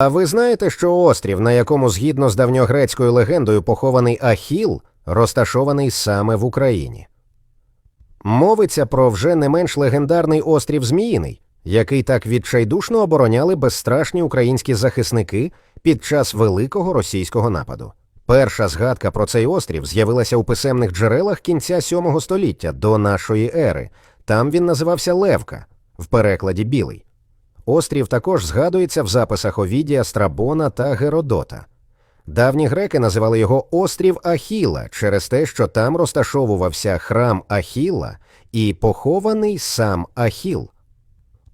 А ви знаєте, що острів, на якому згідно з давньогрецькою легендою похований Ахіл, розташований саме в Україні? Мовиться про вже не менш легендарний острів Зміїний, який так відчайдушно обороняли безстрашні українські захисники під час великого російського нападу. Перша згадка про цей острів з'явилася у писемних джерелах кінця VII століття до нашої ери. Там він називався Левка, в перекладі Білий. Острів також згадується в записах Овідія, Страбона та Геродота. Давні греки називали його острів Ахіла через те, що там розташовувався храм Ахіла і похований сам Ахіл.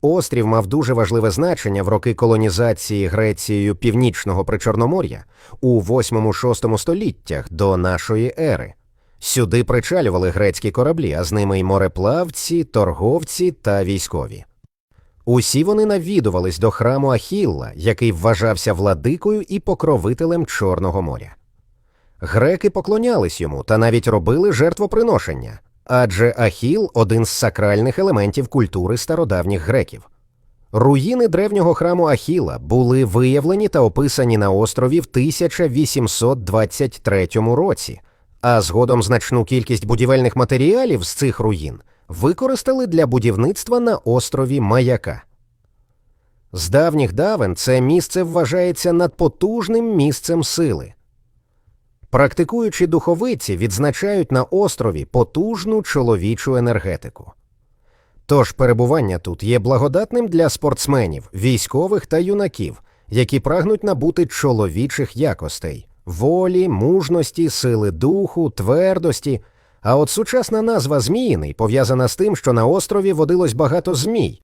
Острів мав дуже важливе значення в роки колонізації Грецією північного причорномор'я у 8-6 століттях до нашої ери. Сюди причалювали грецькі кораблі, а з ними й мореплавці, торговці та військові. Усі вони навідувались до храму Ахілла, який вважався владикою і покровителем Чорного моря. Греки поклонялись йому та навіть робили жертвоприношення, адже Ахіл один з сакральних елементів культури стародавніх греків. Руїни древнього храму Ахіла були виявлені та описані на острові в 1823 році, а згодом значну кількість будівельних матеріалів з цих руїн використали для будівництва на острові Маяка. З давніх давен це місце вважається надпотужним місцем сили. Практикуючі духовиці відзначають на острові потужну чоловічу енергетику. Тож перебування тут є благодатним для спортсменів, військових та юнаків, які прагнуть набути чоловічих якостей волі, мужності, сили духу, твердості. А от сучасна назва Зміїний пов'язана з тим, що на острові водилось багато змій,